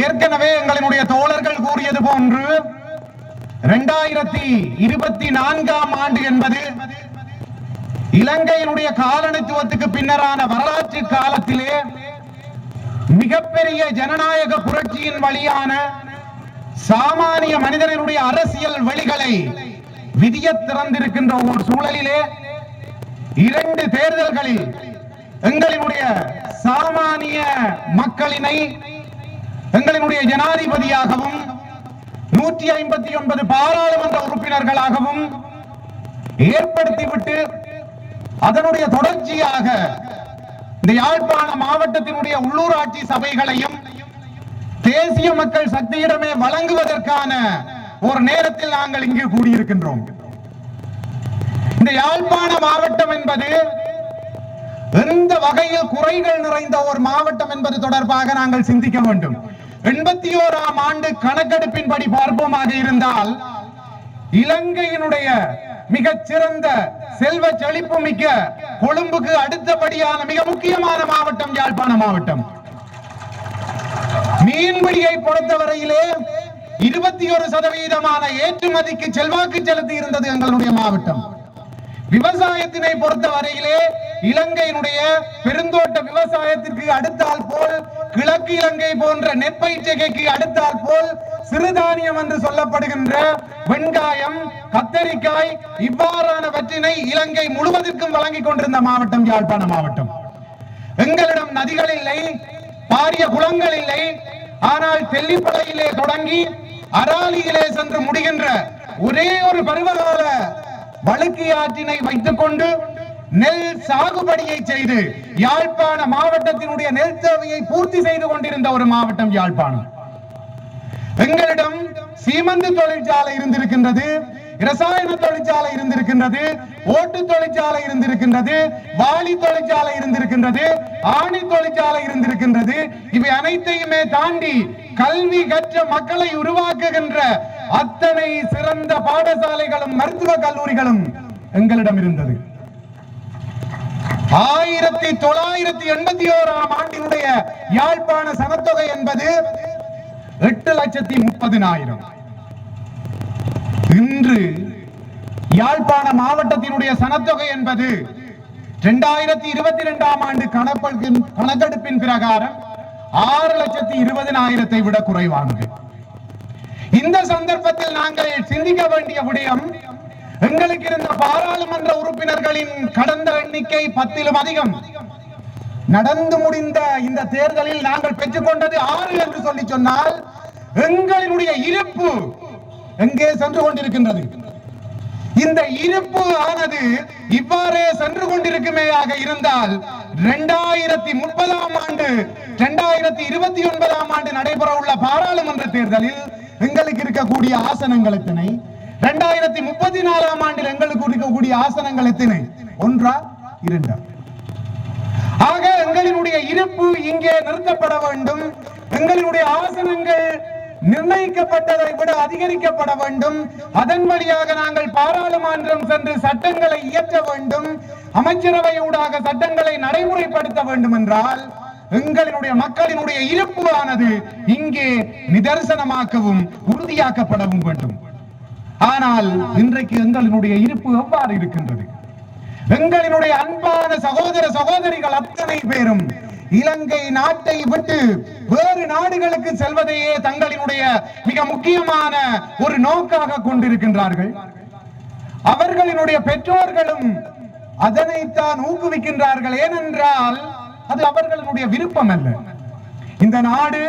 ஏற்கனவே எங்களினுடைய தோழர்கள் கூறியது போன்று இரண்டாயிரத்தி இருபத்தி நான்காம் ஆண்டு என்பது இலங்கையினுடைய காலனித்துவத்துக்கு பின்னரான வரலாற்று காலத்திலே மிகப்பெரிய ஜனநாயக புரட்சியின் வழியான சாமானிய மனிதனுடைய அரசியல் வழிகளை விதிய திறந்திருக்கின்ற ஒரு சூழலிலே இரண்டு தேர்தல்களில் எங்களினுடைய சாமானிய மக்களினை எங்களினுடைய ஜனாதிபதியாகவும் நூற்றி ஐம்பத்தி ஒன்பது பாராளுமன்ற உறுப்பினர்களாகவும் ஏற்படுத்திவிட்டு அதனுடைய தொடர்ச்சியாக இந்த யாழ்ப்பாண மாவட்டத்தினுடைய உள்ளூராட்சி சபைகளையும் தேசிய மக்கள் சக்தியிடமே வழங்குவதற்கான ஒரு நேரத்தில் நாங்கள் இங்கு கூடியிருக்கின்றோம். இந்த யாழ்ப்பாண மாவட்டம் என்பது எந்த வகையில் குறைகள் நிறைந்த ஒரு மாவட்டம் என்பது தொடர்பாக நாங்கள் சிந்திக்க வேண்டும். எண்பத்தி ஓராம் ஆண்டு கணக்கெடுப்பின்படி பார்ப்போமாக இருந்தால் இலங்கையினுடைய மிகச் சிறந்த செல்வ செழிப்பு மிக்க கொழும்புக்கு அடுத்தபடியான மிக முக்கியமான மாவட்டம் யாழ்ப்பாண மாவட்டம். மீன்பிடியை பொறுத்தவரையிலே இருபத்தி ஒரு சதவீதமான ஏற்றுமதிக்கு செல்வாக்கு செலுத்தி இருந்தது எங்களுடைய மாவட்டம். விவசாயத்தினை பொறுத்த வரையிலே இலங்கையினுடைய பெருந்தோட்ட விவசாயத்திற்கு அடுத்தால் போல் கிழக்கு இலங்கை போன்ற நெற்பயிற்சிகைக்கு அடுத்தால் போல் சிறுதானியம் என்று சொல்லப்படுகின்ற வெங்காயம் கத்தரிக்காய் இவ்வாறானவற்றினை இலங்கை முழுவதற்கும் வழங்கிக் கொண்டிருந்த மாவட்டம் யாழ்ப்பாண மாவட்டம். எங்களிடம் நதிகள் இல்லை பாரிய குளங்கள் இல்லை. ஆனால் தெல்லிப்படையிலே தொடங்கி அராலியிலே சென்று முடிகின்ற ஒரே ஒரு பருவகால வழுக்கு ஆற்றினை வைத்துக் கொண்டு நெல் சாகுபடியை செய்து யாழ்ப்பாண மாவட்டத்தினுடைய நெல் தேவையை பூர்த்தி செய்து கொண்டிருந்த ஒரு மாவட்டம் யாழ்ப்பாணம். எங்களிடம் சீமந்து தொழிற்சாலை இருந்திருக்கின்றது ரசாயன தொழிற்சாலை இருந்திருக்கின்றது ஓட்டு தொழிற்சாலை இருந்திருக்கின்றது வாலி தொழிற்சாலை இருந்திருக்கின்றது ஆணி தொழிற்சாலை இருந்திருக்கின்றது. இவை அனைத்தையுமே தாண்டி கல்வி கற்ற மக்களை உருவாக்குகின்ற அத்தனை சிறந்த பாடசாலைகளும் மருத்துவ கல்லூரிகளும் எங்களிடம் இருந்தது. ஆயிரத்தி தொள்ளாயிரத்தி எண்பத்தி ஓராம் ஆண்டினுடைய யாழ்ப்பாண சனத்தொகை என்பது எட்டு லட்சத்தி முப்பதினாயிரம். இன்று யாழ்ப்பாண மாவட்டத்தினுடைய சனத்தொகை என்பது இரண்டாயிரத்தி இருபத்தி இரண்டாம் ஆண்டு கணப்பெடுப்பின் கணக்கெடுப்பின் பிரகாரம் ஆறு லட்சத்தி இருபதினாயிரத்தை விட குறைவானது. இந்த சந்தர்ப்பத்தில் நாங்கள் சிந்திக்க வேண்டிய விடயம் எங்களுக்கு இருந்த பாராளுமன்ற உறுப்பினர்களின் கடந்த எண்ணிக்கை பத்திலும் அதிகம். நடந்து முடிந்த இந்த தேர்தலில் நாங்கள் பெற்றுக்கொண்டது ஆறு என்று சொல்லி சொன்னால் எங்களினுடைய இருப்பு எங்கே சென்று கொண்டிருக்கின்றது? இந்த இருப்பு ஆனது இவ்வாறே சென்று கொண்டிருக்குமேயாக இருந்தால் இரண்டாயிரத்தி முப்பதாம் ஆண்டு இரண்டாயிரத்தி இருபத்தி ஒன்பதாம் ஆண்டு நடைபெற உள்ள பாராளுமன்ற தேர்தலில் எங்களுக்கு இருக்கக்கூடிய ஆசனங்கள் எத்தனை? இரண்டாயிரத்தி முப்பத்தி நாலாம் ஆண்டில் எங்களுக்கு இருக்கக்கூடிய ஆசனங்கள் எத்தனை? ஒன்றா இரண்டா? ஆக எங்களினுடைய இருப்பு இங்கே நிறுத்தப்பட வேண்டும். எங்களினுடைய ஆசனங்கள் நிர்ணயிக்கப்பட்டதை விட அதிகரிக்கப்பட வேண்டும். அதன் வழியாக நாங்கள் பாராளுமன்றம் சென்று சட்டங்களை இயற்ற வேண்டும். அமைச்சரவை ஊடாக சட்டங்களை நடைமுறைப்படுத்த வேண்டும் என்றால் எங்களினுடைய மக்களினுடைய இருப்பு ஆனது இங்கே நிதர்சனமாக்கவும் உறுதியாக்கப்படவும் வேண்டும். ஆனால் இன்றைக்கு எங்களினுடைய இருப்பு எவ்வாறு இருக்கின்றது? எங்களினுடைய அன்பான சகோதர சகோதரிகள் அத்தனை பேரும் இலங்கை நாட்டை விட்டு வேறு நாடுகளுக்கு செல்வதையே தங்களினுடைய மிக முக்கியமான ஒரு நோக்காக கொண்டிருக்கின்றார்கள். அவர்களினுடைய பெற்றோர்களும் அதனைத்தான் ஊக்குவிக்கின்றார்கள். ஏனென்றால் அது அவர்களுடைய விருப்பம் அல்ல. இந்த நாடு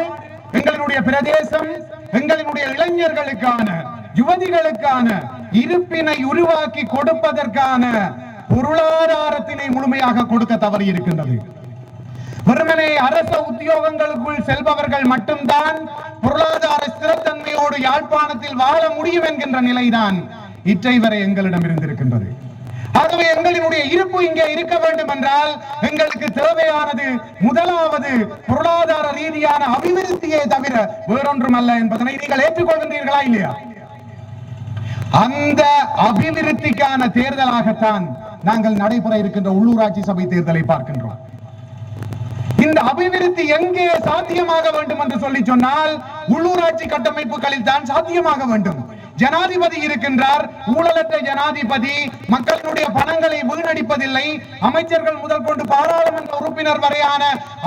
எங்களுடைய பிரதேசம் எங்களுடைய இளைஞர்களுக்கான யுவதிகளுக்கான இருப்பினை உருவாக்கி கொடுப்பதற்கான பொருளாதாரத்தினை முழுமையாக கொடுக்க தவறி இருக்கின்றது. வெறுமனே அரச உத்தியோகங்களுக்குள் செல்பவர்கள் மட்டும்தான் பொருளாதார ஸ்திரத்தன்மையோடு யாழ்ப்பாணத்தில் வாழ முடியும் என்கின்ற நிலைதான் இற்றை வரை எங்களிடம் இருந்திருக்கின்றது. ஆகவே எங்களினுடைய இருப்பு இங்கே இருக்க வேண்டும் என்றால் எங்களுக்கு தேவையானது முதலாவது பொருளாதார ரீதியான அபிவிருத்தியை தவிர வேறொன்றும் அல்ல என்பதனை நீங்கள் ஏற்றுக்கொள்கின்றீர்களா இல்லையா? அந்த அபிவிருத்திக்கான தேர்தலாகத்தான் நாங்கள் நடைபெற இருக்கின்ற உள்ளூராட்சி சபை தேர்தலை பார்க்கின்றோம். இந்த அபிவிருத்தி எங்கே சாத்தியமாக வேண்டும் என்று சொல்லி சொன்னால் உள்ளூராட்சி கட்டமைப்புகளில் தான் சாத்தியமாக வேண்டும். ஜனாதிபதி இருக்கின்றார். ஊழலற்ற ஜனாதிபதி. மக்களுடைய பணங்களை வீணடிப்பதில்லை. அமைச்சர்கள் முதல் கொண்டு பாராளுமன்ற உறுப்பினர் வரையான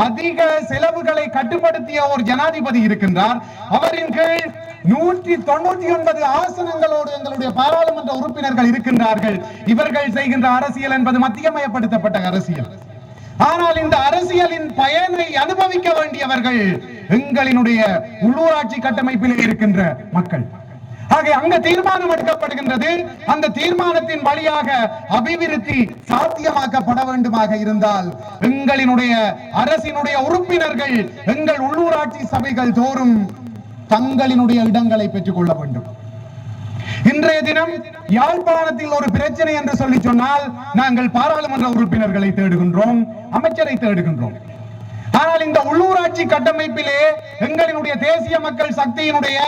அதிக செலவுகளை கட்டுப்படுத்திய ஒரு ஜனாதிபதி இருக்கின்றார். அவரின் கீழ் நூற்றி தொண்ணூத்தி ஒன்பது ஆசனங்களோடு எங்களுடைய பாராளுமன்ற உறுப்பினர்கள் இருக்கின்றார்கள். இவர்கள் செய்கின்ற அரசியல் என்பது மத்தியமயப்படுத்தப்பட்ட அரசியல். ஆனால் இந்த அரசியலின் பயனை அனுபவிக்க வேண்டியவர்கள் எங்களினுடைய உள்ளூராட்சி கட்டமைப்பிலே இருக்கின்ற மக்கள். ஆக அங்க தீர்மானம் எடுக்கப்படுகின்றது. அந்த தீர்மானத்தின் வழியாக அபிவிருத்தி சாத்தியமாக்கப்பட வேண்டுமாக இருந்தால் எங்களினுடைய அரசினுடைய உறுப்பினர்கள் எங்கள் உள்ளூராட்சி சபைகள் தோறும் தங்களினுடைய இடங்களை பெற்றுக் கொள்ள வேண்டும். இன்றைய தினம் யாழ்ப்பாணத்தில் ஒரு பிரச்சனை என்று சொல்லி சொன்னால் நாங்கள் பாராளுமன்ற உறுப்பினர்களை தேடுகின்றோம் அமைச்சரை தேடுகின்றோம். ஆனால் இந்த உள்ளூராட்சி கட்டமைப்பிலே எங்களினுடைய தேசிய மக்கள் சக்தியினுடைய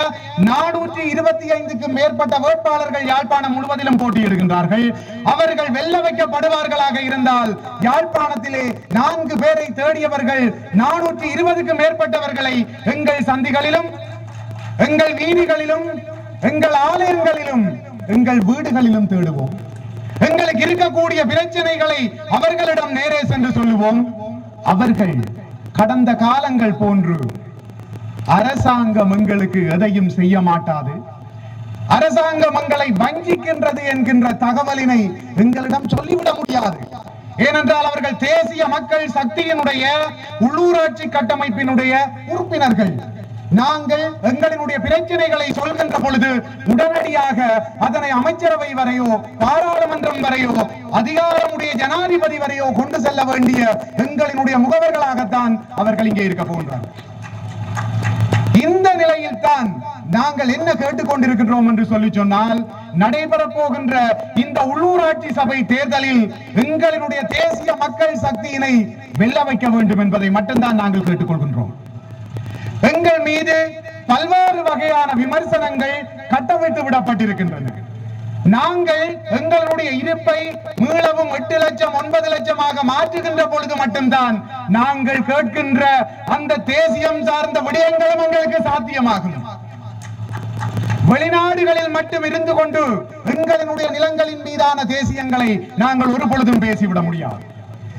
நானூற்றி இருபத்தி ஐந்துக்கு மேற்பட்ட வேட்பாளர்கள் யாழ்ப்பாணம் முழுவதிலும் போட்டியிடுகின்றார்கள். அவர்கள் வெல்ல வைக்கப்படுவார்களாக இருந்தால் யாழ்ப்பாணத்திலே நான்கு பேரை தேடியவர்கள் நானூற்றி இருபதுக்கு மேற்பட்டவர்களை எங்கள் சந்திகளிலும் எங்கள் வீதிகளிலும் எங்கள் ஆலயங்களிலும் எங்கள் வீடுகளிலும் தேடுவோம். எங்களுக்கு இருக்கக்கூடிய பிரச்சனைகளை அவர்களிடம் நேரே சென்று சொல்லுவோம். அவர்கள் கடந்த காலங்கள் போன்று அரசாங்கம் எங்களுக்கு எதையும் செய்ய மாட்டாது. அரசாங்கம் எங்களை வஞ்சிக்கின்றது என்கின்ற தகவலினை எங்களிடம் சொல்லிவிட முடியாது. ஏனென்றால் அவர்கள் தேசிய மக்கள் சக்தியினுடைய உள்ளூராட்சி கட்டமைப்பினுடைய உறுப்பினர்கள். நாங்கள் எங்களினுடைய பிரச்சனைகளை சொல்கின்ற பொழுது உடனடியாக அதனை அமைச்சரவை வரையோ பாராளுமன்றம் வரையோ அதிகாரமுடைய ஜனாதிபதி வரையோ கொண்டு செல்ல வேண்டிய எங்களினுடைய முகவர்களாகத்தான் அவர்கள் இங்கே இருக்க போகின்றார்கள். இந்த நிலையில் தான் நாங்கள் என்ன கேட்டுக்கொண்டிருக்கின்றோம் என்று சொல்லி சொன்னால் நடைபெற போகின்ற இந்த உள்ளூராட்சி சபை தேர்தலில் எங்களினுடைய தேசிய மக்கள் சக்தியினை வெல்ல வைக்க வேண்டும் என்பதை மட்டும்தான் நாங்கள் கேட்டுக்கொள்கின்றோம். எங்கள் மீது பல்வேறு வகையான விமர்சனங்கள் கட்டமைத்து விடப்பட்டிருக்கின்றன. நாங்கள் எங்களுடைய இருப்பை மீளவும் எட்டு லட்சம் ஒன்பது லட்சமாக மாற்றுகின்ற பொழுது மட்டும்தான் நாங்கள் கேட்கின்ற அந்த தேசியம் சார்ந்த விடயங்களும் எங்களுக்கு சாத்தியமாகும். வெளிநாடுகளில் மட்டும் இருந்து கொண்டு எங்களுடைய நிலங்களின் மீதான தேசியங்களை நாங்கள் ஒரு பொழுதும் பேசிவிட முடியாது.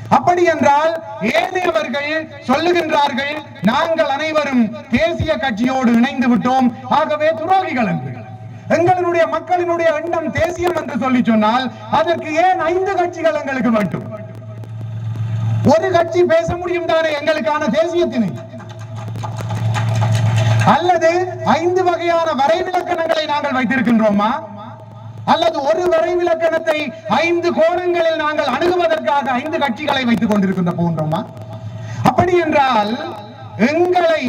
அப்படி என்றால் ஏனையவர்கள் சொல்லுகின்றார்கள் நாங்கள் அனைவரும் தேசிய கட்சியோடு இணைந்து விட்டோம். ஆகவே துரோகிகள் என்று. எங்களுடைய மக்களினுடைய எண்ணம் தேசியம் என்று சொல்லி சொன்னால் அதற்கு ஏன் ஐந்து கட்சிகள் எங்களுக்கு வேண்டும்? ஒரு கட்சி பேச முடியும் தானே எங்களுக்கான தேசியத்தினை? அல்லது ஐந்து வகையான வரைவிலக்கணங்களை நாங்கள் வைத்திருக்கின்றோமா? அல்லது ஒரு வரைவிலக்கணத்தை ஐந்து கோணங்களில் நாங்கள் அணுகுவதற்காக ஐந்து கட்சிகளை வைத்துக் கொண்டிருக்கின்ற போன்றோமா? அப்படி என்றால் எங்களை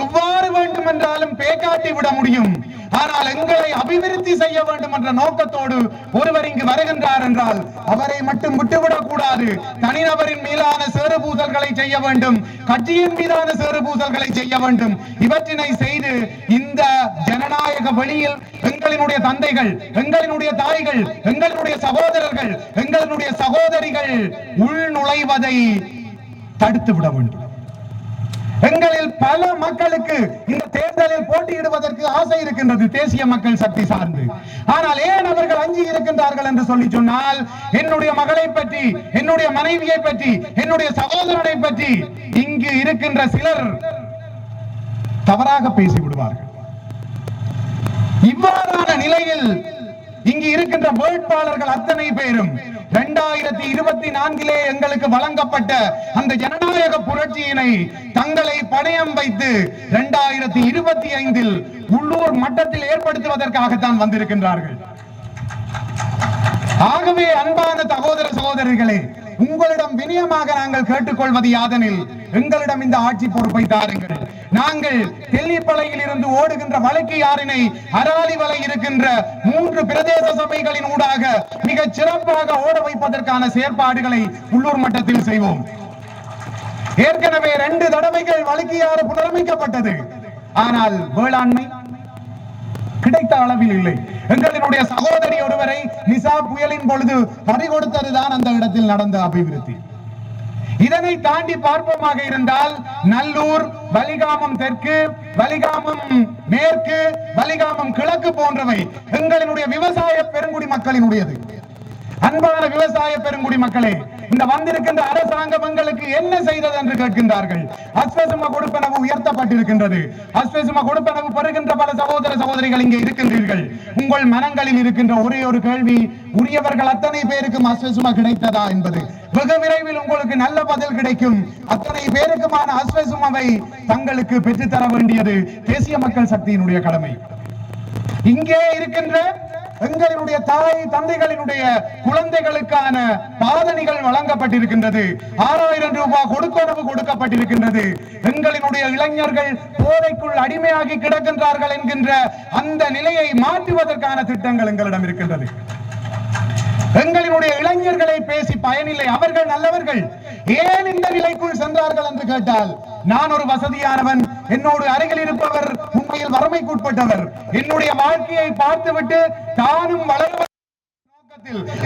எவ்வாறு வேண்டும் என்றாலும் பேக்காட்டி விட முடியும். ஆனால் எங்களை அபிவிருத்தி செய்ய வேண்டும் என்ற நோக்கத்தோடு ஒருவர் இங்கு வருகின்றார் என்றால் அவரை மட்டும் விட்டுவிடக் கூடாது தனிநபரின் மீதான சேறு பூசல்களை செய்ய வேண்டும். கட்சியின் மீதான சேறு பூசல்களை செய்ய வேண்டும். இவற்றினை செய்து இந்த ஜனநாயக வழியில் எங்களினுடைய தந்தைகள் எங்களினுடைய தாய்கள் எங்களினுடைய சகோதரர்கள் எங்களினுடைய சகோதரிகள் உள் நுழைவதை தடுத்து விட வேண்டும். எங்களில் பல மக்களுக்கு இந்த தேர்தலில் போட்டியிடுவதற்கு ஆசை இருக்கின்றது தேசிய மக்கள் சக்தி சார்ந்து. ஆனால் ஏன் அவர்கள் அஞ்சி இருக்கின்றார்கள் என்று சொல்லி சொன்னால் என்னுடைய மகளை பற்றி என்னுடைய மனைவியை பற்றி என்னுடைய சகோதரனை பற்றி இங்கு இருக்கின்ற சிலர் தவறாக பேசி விடுவார்கள் இவ்வாறான நிலையில் இங்கு இருக்கின்ற வேட்பாளர்கள் அத்தனை பேரும் இரண்டாயிரத்தி இருபத்தி நான்கிலே எங்களுக்கு வழங்கப்பட்ட அந்த ஜனநாயக புரட்சியினை தங்களை பணயம் வைத்து இரண்டாயிரத்தி இருபத்தி ஐந்தில் உள்ளூர் மட்டத்தில் ஏற்படுத்துவதற்காகத்தான் வந்திருக்கின்றார்கள். ஆகவே அன்பான சகோதர சகோதரிகளே உங்களிடம் வினயமாக நாங்கள் கேட்டுக்கொள்வது யாதெனில் எங்களிடம் இந்த ஆட்சி பொறுப்பை தாருங்கள். நாங்கள் தெல்லிப்பளையில் இருந்து ஓடுகின்ற வழக்கு யாரினை அராலி வலை இருக்கின்ற மூன்று பிரதேச சபைகளின் ஊடாக மிக சிறப்பாக ஓட வைப்பதற்கான செயற்பாடுகளை உள்ளூர் மட்டத்தில் செய்வோம். ஏற்கனவே ரெண்டு தடவைகள் வழக்கியாறு புனரமைக்கப்பட்டது. ஆனால் வேளாண்மை கிடைத்த அளவில் இல்லை. எங்களினுடைய சகோதரி ஒருவரை நிசா புயலின் பொழுது பறி கொடுத்ததுதான் அந்த இடத்தில் நடந்த அபிவிருத்தி. இதனை தாண்டி பார்ப்போமாக இருந்தால் நல்லூர் வலிகாமம் தெற்கு வலிகாமம் மேற்கு வலிகாமம் கிழக்கு போன்றவை எங்களினுடைய விவசாய பெருங்குடி மக்களினுடையது. அன்பான விவசாய பெருங்குடி மக்களே இந்த வந்திருக்கின்ற அரசாங்கம் எங்களுக்கு என்ன செய்தது என்று கேட்கின்றார்கள். அஸ்வசும கொடுப்பனவு உயர்த்தப்பட்டிருக்கின்றது. அஸ்வசும கொடுப்பனவு பெறுகின்ற பல சகோதர சகோதரிகள் இங்கே இருக்கின்றீர்கள். உங்கள் மனங்களில் இருக்கின்ற ஒரே ஒரு கேள்வி உரியவர்கள் அத்தனை பேருக்கும் அஸ்வசும கிடைத்ததா என்பது. வெகு விரைவில் உங்களுக்கு நல்ல பதில் கிடைக்கும். அத்தனை பேருக்குமான அஸ்வசுமவை தங்களுக்கு பெற்றுத்தர வேண்டியது தேசிய மக்கள் சக்தியினுடைய கடமை. இங்கே இருக்கின்ற எங்களினுடைய தாய் தந்தைகளினுடைய குழந்தைகளுக்கான பாதணிகள் வழங்கப்பட்டிருக்கின்றது. ஆறாயிரம் ரூபாய் கொடுக்கணவு கொடுக்கப்பட்டிருக்கின்றது. எங்களினுடைய இளைஞர்கள் போதைக்குள் அடிமையாகி கிடக்கின்றார்கள் என்கின்ற அந்த நிலையை மாற்றுவதற்கான திட்டங்கள் எங்களிடம் இருக்கின்றது. எங்களினுடைய இளைஞர்களை பேசி பயனில்லை. அவர்கள் நல்லவர்கள். ஏன் இந்த நிலைக்குள் சென்றார்கள் என்று கேட்டால் நான் ஒரு வசதியானவன். என்னோடு அருகில் இருப்பவர் உண்மையில் வறுமைக்குட்பட்டவர் என்னுடைய வாழ்க்கையை பார்த்துவிட்டு தானும் வளர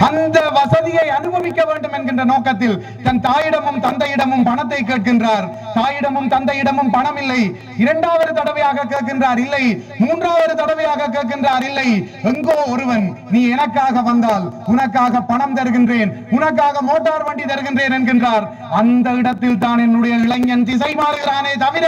அந்த வசதியை அனுபவிக்க வேண்டும் என்கின்ற நோக்கத்தில் தன் தாயிடமும் தந்தையிடமும் பணத்தை கேட்கின்றார். தாயிடமும் தந்தையிடமும் பணம் இல்லை. இரண்டாவது தடவையாக கேட்கின்றார் இல்லை. மூன்றாவது தடவையாக கேட்கின்றார் இல்லை. எங்கோ ஒருவன் நீ எனக்காக வந்தால் உனக்காக பணம் தருகின்றேன் உனக்காக மோட்டார் வண்டி தருகின்றேன் என்கின்றார். அந்த இடத்தில் தான் என்னுடைய இளைஞன் திசை மாறுகிறானே தவிர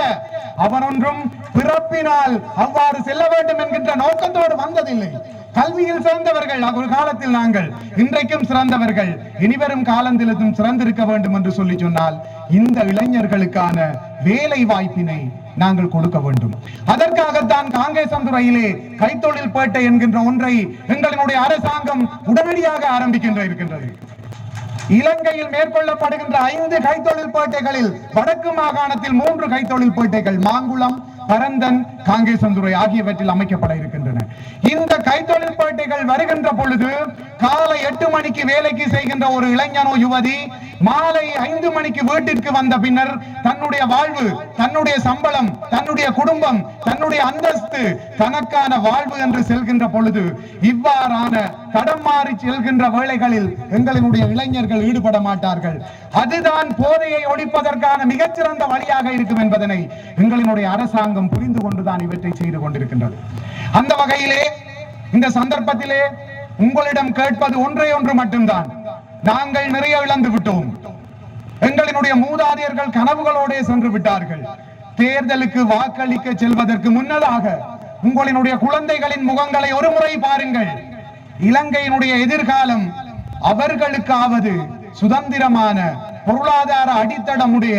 அவன் ஒன்றும் பிறப்பினால் அவ்வாறு செல்ல வேண்டும் என்கின்ற நோக்கத்தோடு வந்ததில்லை. கல்வியில் சிறந்தவர்கள் ஒரு காலத்தில் நாங்கள். இன்றைக்கும் சிறந்தவர்கள். இனிவரும் காலத்திலும் சிறந்திருக்க வேண்டும் என்று சொல்லி சொன்னால் இந்த இளைஞர்களுக்கான வேலை வாய்ப்பினை நாங்கள் கொடுக்க வேண்டும். அதற்காகத்தான் காங்கேசந்துறையிலே கைத்தொழில் பேட்டை என்கின்ற ஒன்றை எங்களினுடைய அரசாங்கம் உடனடியாக ஆரம்பிக்கின்ற இருக்கின்றது. இலங்கையில் மேற்கொள்ளப்படுகின்ற ஐந்து கைத்தொழில் பேட்டைகளில் வடக்கு மாகாணத்தில் மூன்று கைத்தொழில் பேட்டைகள் மாங்குளம் பரந்தன் காங்கேசந்துறை ஆகியவற்றில் அமைக்கப்பட இருக்கின்றன. இந்த கைத்தொழில் பேட்டைகள் வருகின்ற பொழுது காலை எட்டு மணிக்கு வேலைக்கு செய்கின்ற ஒரு இளைஞனோ யுவதி மாலை ஐந்து மணிக்கு வீட்டிற்கு வந்த பின்னர் தன்னுடைய வாழ்வு தன்னுடைய சம்பளம் தன்னுடைய குடும்பம் தன்னுடைய அந்தஸ்து தனக்கான வாழ்வு என்று செல்கின்ற பொழுது இவ்வாறான தடம் மாறி செல்கின்ற வேளைகளில் எங்களுடைய இளைஞர்கள் ஈடுபட மாட்டார்கள். அதுதான் போதையை ஒழிப்பதற்கான மிகச்சிறந்த வழியாக இருக்கும் என்பதனை எங்களினுடைய அரசாங்கம் புரிந்து கொண்டுதான் இவற்றை செய்து கொண்டிருக்கின்றது. அந்த வகையிலே இந்த சந்தர்ப்பத்திலே உங்களிடம் கேட்பது ஒன்றே ஒன்று மட்டும்தான். நாங்கள் நிறைய இழந்து விட்டோம். எங்களினுடைய மூதாதையர்கள் கனவுகளோடே சென்று விட்டார்கள். தேர்தலுக்கு வாக்களிக்க செல்வதற்கு முன்னதாக உங்களினுடைய குழந்தைகளின் முகங்களை ஒரு முறை பாருங்கள். இலங்கையினுடைய எதிர்காலம் அவர்களுக்காவது சுதந்திரமான பொருளாதார அடித்தடமுடைய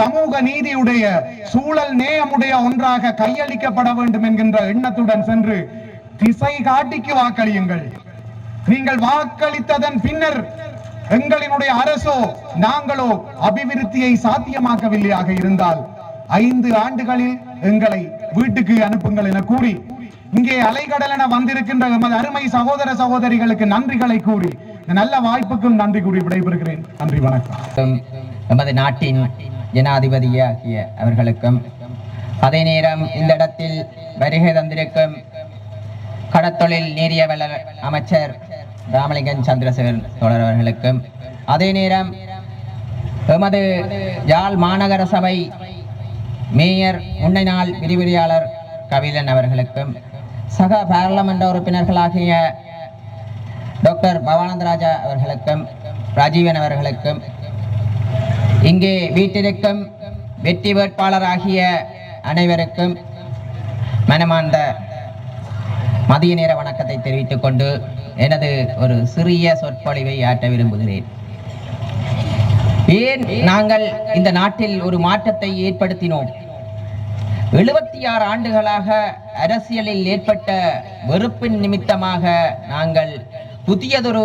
சமூக நீதியுடைய சூழல் நேயமுடைய ஒன்றாக கையளிக்கப்பட வேண்டும் என்கின்ற எண்ணத்துடன் சென்று திசை காட்டிக்கு வாக்களியுங்கள். நீங்கள் வாக்களித்ததன் பின்னர் எங்களினுடைய அரசோ நாங்களோ அபிவிருத்தியை சாத்தியமாக்கவில்லையாக இருந்தால் ஐந்து ஆண்டுகளில் எங்களை வீட்டுக்கு அனுப்புங்கள் என கூறி இங்கே அலைகடலென வந்திருக்கின்ற எமது அருமை சகோதர சகோதரிகளுக்கு நன்றிகளை கூறி நல்ல வாய்ப்புக்கும் நன்றி கூறி விடைபெறுகிறேன். நன்றி வணக்கம். எமது நாட்டின் ஜனாதிபதியாகிய அவர்களுக்கும் அதே நேரம் இந்த இடத்தில் வருகை தந்திருக்கும் கடத்தொழில் நீரியவள அமைச்சர் ராமலிங்கன் சந்திரசேகரன் தொடர் அவர்களுக்கும் அதே நேரம் எமது யாழ் மாநகர சபை மேயர் முன்னை நாள் விரிவுரையாளர் கபிலன் அவர்களுக்கும் சக பாராளுமன்ற உறுப்பினர்களாகிய டாக்டர் பவானந்தராஜா அவர்களுக்கும் ராஜீவன் அவர்களுக்கும் இங்கே வீட்டிற்கும் வெற்றி வேட்பாளராகிய அனைவருக்கும் மனமார்ந்த மதிய நேர வணக்கத்தை தெரிவித்துக் கொண்டு எனது ஒரு சிறிய சொற்பொழிவை ஆற்ற விரும்புகிறேன். ஏன் நாங்கள் இந்த நாட்டில் ஒரு மாற்றத்தை ஏற்படுத்தினோம்? எழுபத்தி ஆறு ஆண்டுகளாக அரசியலில் ஏற்பட்ட வெறுப்பின் நிமித்தமாக நாங்கள் புதியதொரு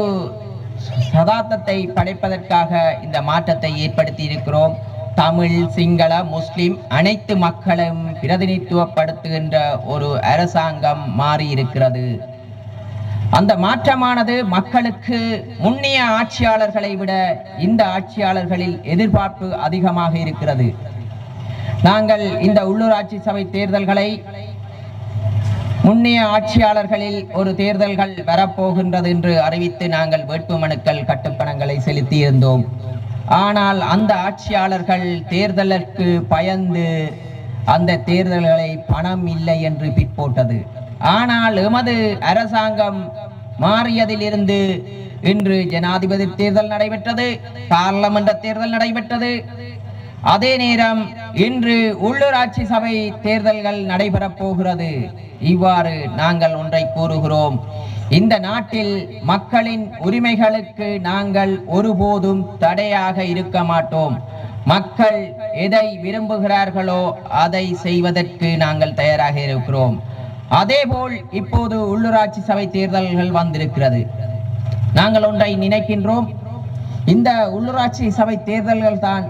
சதாப்தத்தை படைப்பதற்காக இந்த மாற்றத்தை ஏற்படுத்தி இருக்கிறோம் தமிழ் சிங்கள முஸ்லிம் அனைத்து மக்களும் பிரதிநிதித்துவப்படுத்துகின்ற ஒரு அரசாங்கம் மாறியிருக்கிறது. அந்த மாற்றமானது மக்களுக்கு முன்னைய ஆட்சியாளர்களை விட இந்த ஆட்சியாளர்களில் எதிர்பார்ப்பு அதிகமாக இருக்கிறது. நாங்கள் இந்த உள்ளூராட்சி சபை தேர்தல்களை முன்னைய ஆட்சியாளர்களில் ஒரு தேர்தல்கள் வரப்போகின்றது என்று அறிவித்து நாங்கள் வேட்புமனுக்கள் கட்டுப்பணங்களை செலுத்தியிருந்தோம். ஆனால் அந்த ஆட்சியாளர்கள் தேர்தலுக்கு பயந்து அந்த தேர்தல்களை பணம் இல்லை என்று பிற்போட்டது. ஆனால் எமது அரசாங்கம் மாறியதிலிருந்து இன்று ஜனாதிபதி தேர்தல் நடைபெற்றது பார்லமெண்ட் தேர்தல் நடைபெற்றது. அதே நேரம் இன்று உள்ளூராட்சி சபை தேர்தல்கள் நடைபெறப் போகிறது. இவ்வாறு நாங்கள் ஒன்றை கூறுகிறோம். இந்த நாட்டில் மக்களின் உரிமைகளுக்கு நாங்கள் ஒருபோதும் தடையாக இருக்க மாட்டோம். மக்கள் எதை விரும்புகிறார்களோ அதை செய்வதற்கு நாங்கள் தயாராக இருக்கிறோம். அதேபோல் இப்போது உள்ளூராட்சி சபை தேர்தல்கள் வந்திருக்கிறது. நாங்கள் ஒன்றை நினைக்கின்றோம். இந்த உள்ளூராட்சி சபை தேர்தல்கள் தான்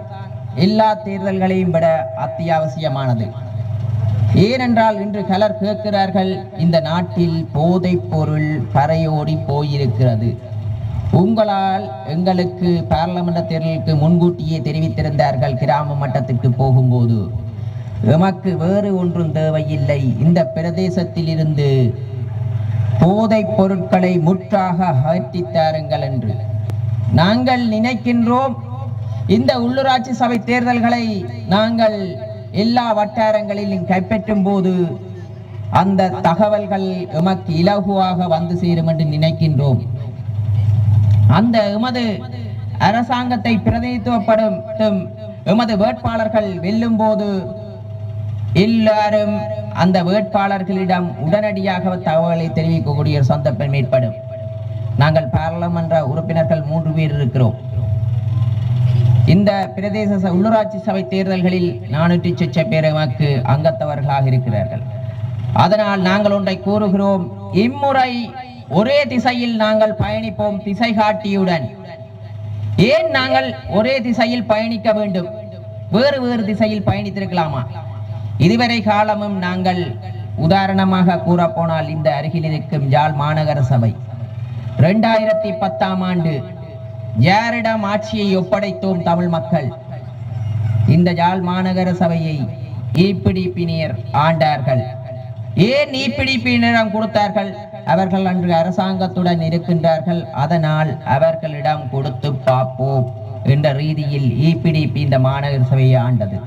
எல்லா தேர்தல்களையும் விட அத்தியாவசியமானது. ஏனென்றால் இன்று கலர் கேட்கிறார்கள் இந்த நாட்டில் போதைப் பொருள் பறையோடி போயிருக்கிறது. உங்களால் எங்களுக்கு பாராளுமன்ற தேர்தலுக்கு முன்கூட்டியே தெரிவித்திருந்தார்கள் கிராம மட்டத்திற்கு போகும்போது. எமக்கு வேறு ஒன்றும் தேவையில்லை. இந்த பிரதேசத்தில் இருந்து போதைப் பொருட்களை முற்றாக அகற்றித் தாருங்கள் என்று. நாங்கள் நினைக்கின்றோம் இந்த உள்ளூராட்சி சபை தேர்தல்களை நாங்கள் எல்லா வட்டாரங்களிலும் கைப்பற்றும் போது அந்த தகவல்கள் எமக்கு இலகுவாக வந்து சேரும் என்று நினைக்கின்றோம். அந்த எமது அரசாங்கத்தை பிரதிநிதித்துவப்படும் எமது வேட்பாளர்கள் வெல்லும் போது எல்லாரும் அந்த வேட்பாளர்களிடம் உடனடியாக தகவலை தெரிவிக்கக்கூடிய ஒரு சந்தர்ப்பம் ஏற்படும் நாங்கள் பாராளுமன்ற உறுப்பினர்கள் மூன்று பேர் இருக்கிறோம். இந்த பிரதேச ச- உள்ளூராட்சி சபை தேர்தல்களில் நானூற்றி சொச்ச பேர் எமக்கு அங்கத்தவர்களாக இருக்கிறார்கள். அதனால் நாங்கள் ஒன்றை கூறுகிறோம் இம்முறை ஒரே திசையில் நாங்கள் பயணிப்போம் திசை காட்டியுடன். ஏன் நாங்கள் ஒரே திசையில் பயணிக்க வேண்டும்? வேறு வேறு திசையில் பயணித்திருக்கலாமா? இதுவரை காலமும் நாங்கள் உதாரணமாக கூறப்போனால் இந்த அருகில் இருக்கும் யாழ் மாநகர சபை. ரெண்டாயிரத்தி பத்தாம் ஆண்டு யாரிடம் ஆட்சியை ஒப்படைத்தோம் தமிழ் மக்கள். இந்த யாழ் மாநகர சபையை ஈப்பிடிப்பினியர் ஆண்டார்கள். ஏன் ஈப்பிடிப்பினரிடம் கொடுத்தார்கள்? அவர்கள் அன்று அரசாங்கத்துடன் இருக்கின்றார்கள். அதனால் அவர்களிடம் கொடுத்து பார்ப்போம் என்ற ரீதியில் ஈபிடிபி இந்த மாநகர சபையை ஆண்டது.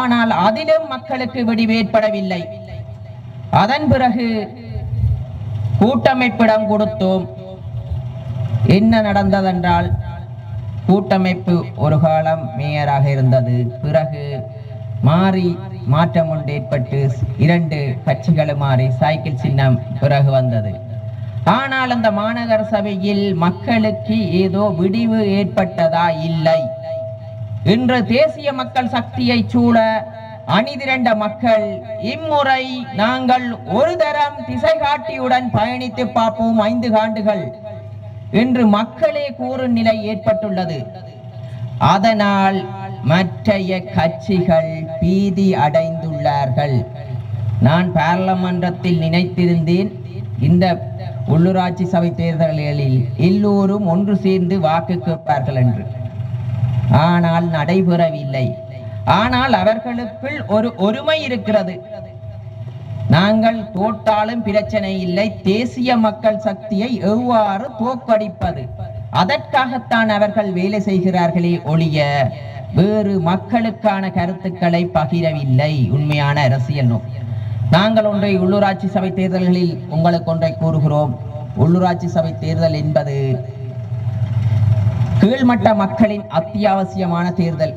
ஆனால் அதிலும் மக்களுக்கு விடிவு ஏற்படவில்லை அதன் பிறகு கூட்டமைப்பிடம் கொடுத்தோம். என்ன நடந்ததென்றால் கூட்டமைப்பு ஒரு காலம் மேயராக இருந்தது. பிறகு மாறி மாற்றம் ஒன்று ஏற்பட்டு இரண்டு கட்சிகளும் மாறி சைக்கிள் சின்னம் பிறகு வந்தது. ஆனால் அந்த மாநகர சபையில் மக்களுக்கு ஏதோ விடிவு ஏற்பட்டதா? இல்லை. இன்று தேசிய மக்கள் சக்தியை சூழ அணிதிரண்ட மக்கள் இம்முறை நாங்கள் ஒரு தரம் திசை காட்டியுடன் பயணித்து பார்ப்போம் ஐந்து ஆண்டுகள் என்று மக்களே கூறும் நிலை ஏற்பட்டுள்ளது. அதனால் மற்றைய கட்சிகள் பீதி அடைந்துள்ளார்கள். நான் பாராளுமன்றத்தில் நினைத்திருந்தேன் இந்த உள்ளூராட்சி சபை தேர்தல்களில் எல்லோரும் ஒன்று சேர்ந்து வாக்கு கேட்பார்கள் என்று. ஆனால் நடைபெறவில்லை. ஆனால் அவர்களுக்குள் ஒரு ஒருமை இருக்கிறது. நாங்கள் தோட்டாலும் பிரச்சனை இல்லை தேசிய மக்கள் சக்தியை எவ்வாறு தோற்கடிப்பது? அதற்காகத்தான் அவர்கள் வேலை செய்கிறார்களே ஒழிய வேறு மக்களுக்கான கருத்துக்களை பகிரவில்லை உண்மையான அரசியல் நோக்கம் நாங்கள் ஒன்றை உள்ளூராட்சி சபை தேர்தல்களில் உங்களுக்கு ஒன்றை கூறுகிறோம். உள்ளூராட்சி சபை தேர்தல் என்பது கீழ்மட்ட மக்களின் அத்தியாவசியமான தேர்தல்.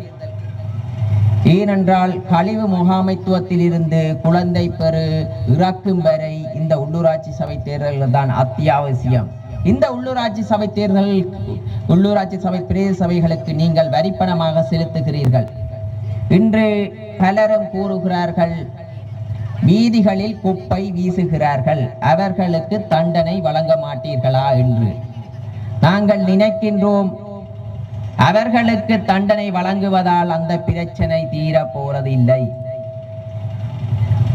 ஏனென்றால் கழிவு முகாமைத்துவத்தில் இருந்து குழந்தை பெறு இறக்கும் வரை இந்த உள்ளூராட்சி சபை தேர்தல்கள் தான் அத்தியாவசியம். இந்த உள்ளூராட்சி சபை தேர்தல் உள்ளூராட்சி சபை பிரதேச சபைகளுக்கு நீங்கள் வரிப்பணமாக செலுத்துகிறீர்கள். இன்று பலரும் கூறுகிறார்கள் வீதிகளில் குப்பை வீசுகிறார்கள். அவர்களுக்கு தண்டனை வழங்க மாட்டீர்களா? என்று. நாங்கள் நினைக்கின்றோம் அவர்களுக்கு தண்டனை வழங்குவதால் அந்த பிரச்சனை தீர போறதில்லை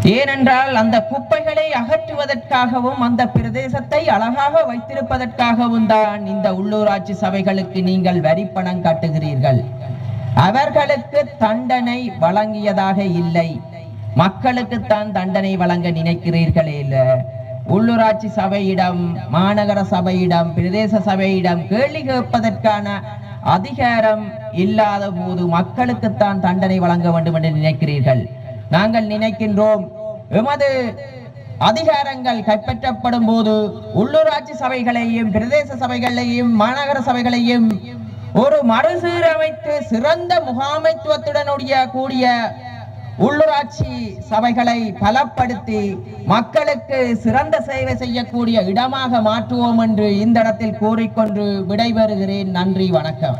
ஏனென்றால் அந்த குப்பைகளை அகற்றுவதற்காகவும் அந்த பிரதேசத்தை அழகாக வைத்திருப்பதற்காகவும் தான் இந்த உள்ளூராட்சி சபைகளுக்கு நீங்கள் வரிப்பணம் கட்டுகிறீர்கள். அவர்களுக்கு தண்டனை வழங்கியதாக இல்லை. மக்களுக்குத்தான் தண்டனை வழங்க நினைக்கிறீர்களே இல்ல. உள்ளூராட்சி சபையிடம் மாநகர சபையிடம் பிரதேச சபையிடம் கேள்வி கேட்பதற்கான அதிகாரம் இல்லாத போது மக்களுக்குத்தான் தண்டனை வழங்க வேண்டும் என்று நினைக்கிறீர்கள். நாங்கள் நினைக்கின்றோம் எமது அதிகாரங்கள் கைப்பற்றப்படும் போது உள்ளூராட்சி சபைகளையும் பிரதேச சபைகளையும் மாநகர சபைகளையும் ஒரு மறுசீரமைத்து சிறந்த முகாமைத்துவத்துடனுடைய கூடிய உள்ளூராட்சி சபைகளை பலப்படுத்தி மக்களுக்கு சிறந்த சேவை செய்யக்கூடிய இடமாக மாற்றுவோம் என்று இந்த இடத்தில் கூறிக்கொண்டு விடைபெறுகிறேன். நன்றி வணக்கம்.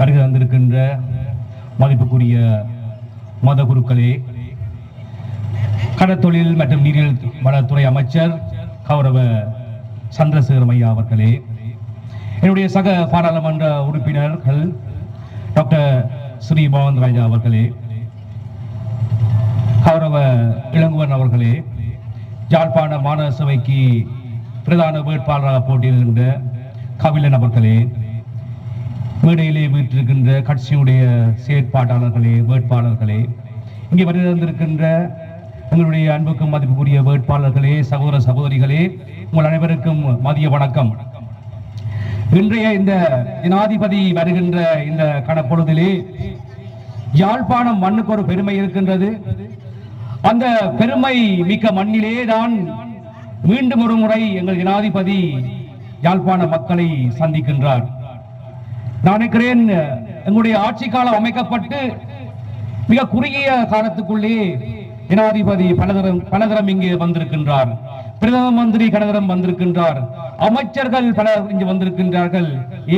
வருகை வந்திருக்கின்ற மதிப்புக்குரிய மத குருக்களே கடற்தொழில் மற்றும் நீரியல் வளத்துறை அமைச்சர் கௌரவ சந்திரசேகரம் ஐயா அவர்களே என்னுடைய சக பாராளுமன்ற உறுப்பினர்கள் டாக்டர் ஸ்ரீ மோகன் ராஜா அவர்களே கௌரவ இளங்குவன் அவர்களே யாழ்ப்பாண மாநகர சபைக்கு பிரதான வேட்பாளராக போட்டியிடுகின்ற கவிழன் அவர்களே மேடையிலே வீற்றிருக்கின்ற கட்சியுடைய செயற்பாட்டாளர்களே வேட்பாளர்களே இங்கே வருகின்றிருக்கின்ற எங்களுடைய அன்புக்கும் மதிப்புக்குரிய வேட்பாளர்களே சகோதர சகோதரிகளே உங்கள் அனைவருக்கும் மதிய வணக்கம். இன்றைய இந்த ஜனாதிபதி வருகின்ற இந்த கணப்பொழுதிலே யாழ்ப்பாணம் மண்ணுக்கு ஒரு பெருமை இருக்கின்றது. அந்த பெருமை மிக்க மண்ணிலே தான் மீண்டும் ஒரு முறை எங்கள் ஜனாதிபதி யாழ்ப்பாண மக்களை சந்திக்கின்றார். நான் நினைக்கிறேன் எங்களுடைய ஆட்சி காலம் அமைக்கப்பட்டு மிக குறுகிய காலத்துக்குள்ளே ஜனாதிபதி பலதரம் பலதரம் இங்கே வந்திருக்கின்றார். பிரதம மந்திரி கனதரம் வந்திருக்கின்றார். அமைச்சர்கள் பலர் இங்கு வந்திருக்கின்றார்கள்.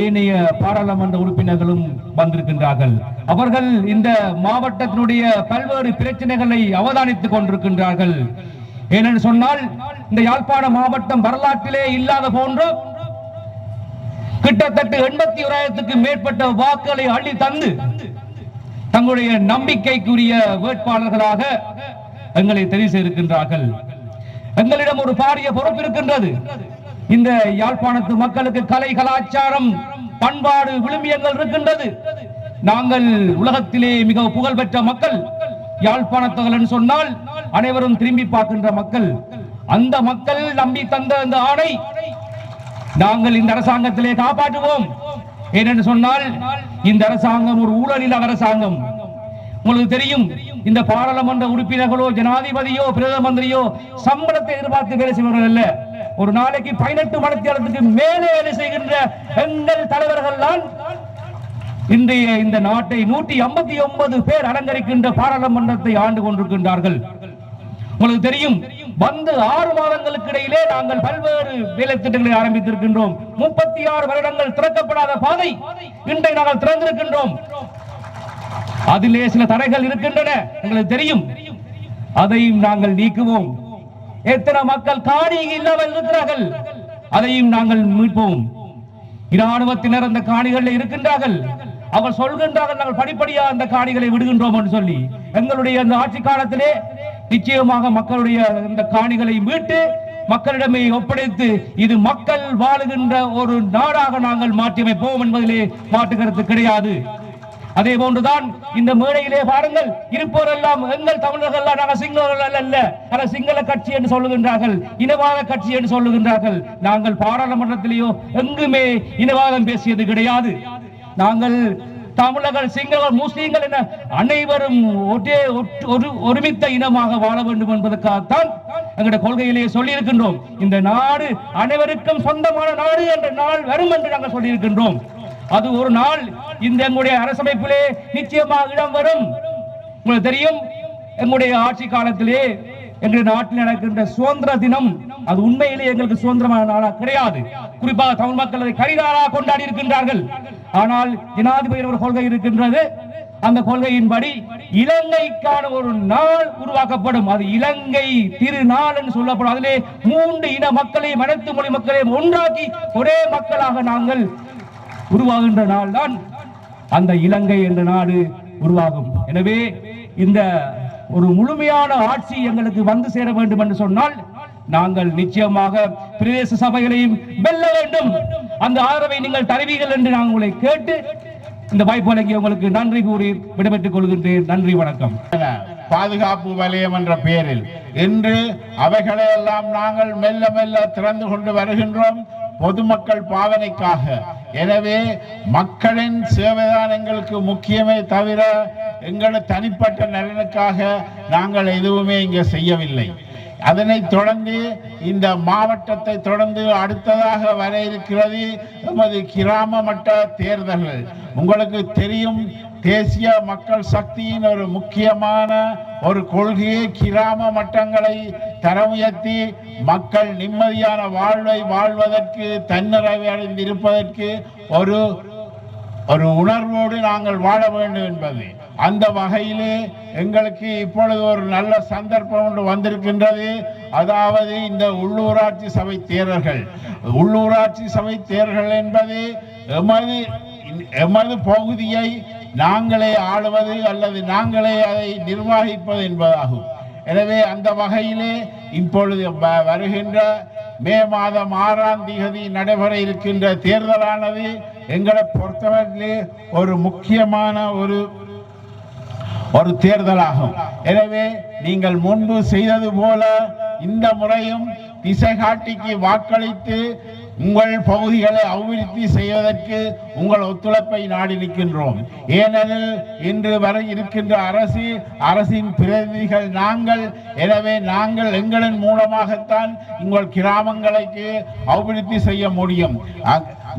ஏனைய பாராளுமன்ற உறுப்பினர்களும் வந்திருக்கின்றார்கள். அவர்கள் இந்த மாவட்டத்தினுடைய பல்வேறு பிரச்சனைகளை அவதானித்துக் கொண்டிருக்கின்றார்கள். ஏனென்று சொன்னால் இந்த யாழ்ப்பாண மாவட்டம் வரலாற்றிலே இல்லாத போன்று கிட்டத்தட்ட எண்பத்தி ஓராயிரத்துக்கு மேற்பட்ட வாக்குகளை அள்ளி தந்து தங்களுடைய நம்பிக்கைக்குரிய வேட்பாளர்களாக எங்களை தெரிவு செய்திருக்கின்றார்கள் எங்களிடம் ஒரு பாரிய பொறுப்பு இருக்கின்றது. இந்த யாழ்ப்பாணத்து மக்களுக்கு கலை கலாச்சாரம் பண்பாடு விழுமியங்கள் இருக்கின்றது. நாங்கள் உலகத்திலே மிக புகழ்பெற்ற மக்கள். யாழ்ப்பாணத்தகலன் சொன்னால் அனைவரும் திரும்பி பார்க்கின்ற மக்கள். அந்த மக்கள் நம்பி தந்த அந்த ஆணை நாங்கள் இந்த அரசாங்கத்திலே காப்பாற்றுவோம். ஏனென்று சொன்னால் இந்த அரசாங்கம் ஒரு ஊழலில் அரசாங்கம் உங்களுக்கு தெரியும் இந்த பாராளுமன்ற உறுப்பினர்களோ ஜனாதிபதியோ பிரதம மந்திரியோ சம்பளத்தை எதிர்பார்த்து வேலை செய்வர்கள் அல்ல. ஒரு நாளைக்கு பதினெட்டு மணித்தியாலத்துக்கு மேலே வேலை செய்கின்ற எங்கள் தலைவர்கள் தான் இன்றைய இந்த நாட்டை நூற்றி ஐம்பத்தி ஒன்பது பேர் அலங்கரிக்கின்ற பாராளுமன்றத்தை ஆண்டு கொண்டிருக்கின்றார்கள். உங்களுக்கு தெரியும் வந்து ஆறு மாதங்களுக்கு இடையிலே நாங்கள் பல்வேறு வேலை திட்டங்களை ஆரம்பித்திருக்கின்றோம். முப்பத்தி ஆறு வருடங்கள் திறக்கப்படாத பாதை இன்றை நாங்கள் திறந்திருக்கின்றோம். அதிலே சில தடைகள் இருக்கின்றன எங்களுக்கு தெரியும். அதையும் நாங்கள் நீக்குவோம். எத்தனை மக்கள் காணி இல்லாமல் இருக்கிறார்கள் அதையும் நாங்கள் மீட்போம். இராணுவத்தினர் அந்த காணிகளில் இருக்கின்றார்கள். அவர் சொல்கின்றார்கள் நாங்கள் படிப்படியா அந்த காணிகளை விடுகின்றோம் என்று சொல்லி. எங்களுடைய அந்த ஆட்சி காலத்திலே நிச்சயமாக மக்களுடைய அந்த காணிகளை மீட்டு மக்களிடமே ஒப்படைத்து இது மக்கள் வாழுகின்ற ஒரு நாடாக நாங்கள் மாற்றியமைப்போம் என்பதிலே மாற்றுகிறது கிடையாது. அதே போன்றுதான் இந்த மேடையிலே பாருங்கள் இருப்போரெல்லாம் எங்கள் தமிழர்கள் எல்லாம் நாங்கள் சிங்களர்கள் அல்ல ஆனா சிங்கள கட்சி என்று சொல்லுகின்றார்கள் இனவாத கட்சி என்று சொல்லுகின்றார்கள். நாங்கள் பாராளுமன்றத்திலேயோ எங்குமே இனவாதம் பேசியது கிடையாது. நாங்கள் தமிழர்கள் சிங்களவர் முஸ்லீம்கள் என அனைவரும் ஒரே ஒற்று- ஒரு ஒருமித்த இனமாக வாழ வேண்டும் என்பதற்காகத்தான் எங்களுடைய கொள்கையிலேயே சொல்லியிருக்கின்றோம். இந்த நாடு அனைவருக்கும் சொந்தமான நாடு என்ற நாள் வரும் என்று நாங்கள் சொல்லியிருக்கின்றோம். அது ஒரு நாள் இந்த எங்களுடைய அரசமைப்பிலே நிச்சயமாக இடம் வரும். உங்களுக்கு தெரியும் எங்களுடைய ஆட்சி காலத்திலே எங்களுடைய நாட்டில் நடக்கின்ற சுதந்திர தினம் அது உண்மையிலே எங்களுக்கு சுதந்திரமான நாளா கிடையாது. குறிப்பாக தமிழ் மக்கள் அதை கைதாளாக கொண்டாடி இருக்கின்றார்கள். ஆனால் ஜனாதிபதி ஒரு கொள்கை இருக்கின்றது. அந்த கொள்கையின்படி இலங்கைக்கான ஒரு நாள் உருவாக்கப்படும். அது இலங்கை திருநாள் என்று சொல்லப்படும். அதிலே மூன்று இன மக்களையும் அனைத்து மொழி மக்களையும் ஒன்றாக்கி ஒரே மக்களாக நாங்கள் உருவாகின்ற நாள் தான் அந்த இலங்கை என்ற நாடு உருவாகும். எனவே இந்த ஒரு முழுமையான ஆட்சி எங்களுக்கு வந்து சேர வேண்டும் என்று சொன்னால் நாங்கள் நிச்சயமாக பிரதேச சபைகளையும் வெல்ல வேண்டும். அந்த ஆதரவை நீங்கள் தருவீர்கள் என்று நாங்கள் உங்களை கேட்டு இந்த வாய்ப்பு வழங்கி உங்களுக்கு நன்றி கூறி விடைபெற்றுக் கொள்கின்றேன். நன்றி வணக்கம். பாதுகாப்பு வலயம் என்ற பெயரில் இன்று அவைகளை எல்லாம் நாங்கள் மெல்ல மெல்ல திறந்து கொண்டு வருகின்றோம். பொதுமக்கள் பாவனைக்காக. எனவே மக்களின் சேவைதான் எங்களுக்கு முக்கியமே தவிர எங்களது தனிப்பட்ட நலனுக்காக நாங்கள் எதுவுமே இங்கே செய்யவில்லை. அதனைத் தொடர்ந்து இந்த மாவட்டத்தை தொடர்ந்து அடுத்ததாக வர இருக்கிறது நமது கிராம மட்ட தேர்தல்கள். உங்களுக்கு தெரியும் தேசிய மக்கள் சக்தியின் ஒரு முக்கியமான ஒரு கொள்கையை கிராம மட்டங்களை தரமுயர்த்தி மக்கள் நிம்மதியான வாழ்வை வாழ்வதற்கு தன்னிறைவு அடைந்திருப்பதற்கு ஒரு ஒரு உணர்வோடு நாங்கள் வாழ வேண்டும் என்பது. அந்த வகையிலே எங்களுக்கு இப்பொழுது ஒரு நல்ல சந்தர்ப்பம் ஒன்று வந்திருக்கின்றது. அதாவது இந்த உள்ளூராட்சி சபை தேர்தல்கள். உள்ளூராட்சி சபை தேர்தல்கள் என்பது எமது எமது பகுதியை நாங்களே ஆளுவது அல்லது நாங்களே அதை நிர்வகிப்பது என்பதாகும். எனவே அந்த வகையிலே இப்பொழுது வ- வருகின்ற மே மாதம் ஆறாம் தேதி நடைபெற இருக்கின்ற தேர்தலானது எங்களை பொறுத்தவரையிலே ஒரு முக்கியமான ஒரு ஒரு தேர்தலாகும். எனவே நீங்கள் முன்பு செய்தது போல இந்த முறையும் திசை காட்டிக்கு வாக்களித்து உங்கள் பகுதிகளை அபிவிருத்தி செய்வதற்கு உங்கள் ஒத்துழைப்பை நாடி நிற்கின்றோம். ஏனெனில் இன்று வரை இருக்கின்ற அரசு அரசின் பிரதிநிதிகள் நாங்கள். எனவே நாங்கள் எங்களின் மூலமாகத்தான் உங்கள் கிராமங்களுக்கு அபிவிருத்தி செய்ய முடியும்.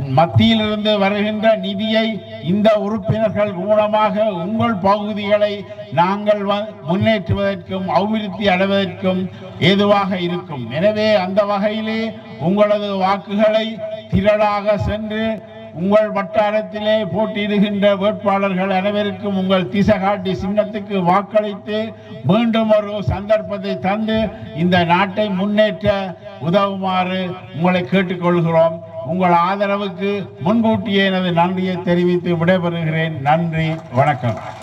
மத்தியிலிருந்து வருகின்ற நிதியை இந்த உறுப்பினர்கள் மூலமாக உங்கள் பகுதிகளை நாங்கள் வ- முன்னேற்றுவதற்கும் அபிவிருத்தி அடைவதற்கும் ஏதுவாக இருக்கும். எனவே அந்த வகையிலே உங்களது வாக்குகளை திரளாக சென்று உங்கள் வட்டாரத்திலே போட்டியிடுகின்ற வேட்பாளர்கள் அனைவருக்கும் உங்கள் திசகாட்டி சின்னத்துக்கு வாக்களித்து மீண்டும் ஒரு சந்தர்ப்பத்தை தந்து இந்த நாட்டை முன்னேற்ற உதவுமாறு உங்களை கேட்டுக்கொள்கிறோம். உங்கள் ஆதரவுக்கு முன்கூட்டியே எனது நன்றியை தெரிவித்து விடைபெறுகிறேன். நன்றி வணக்கம்.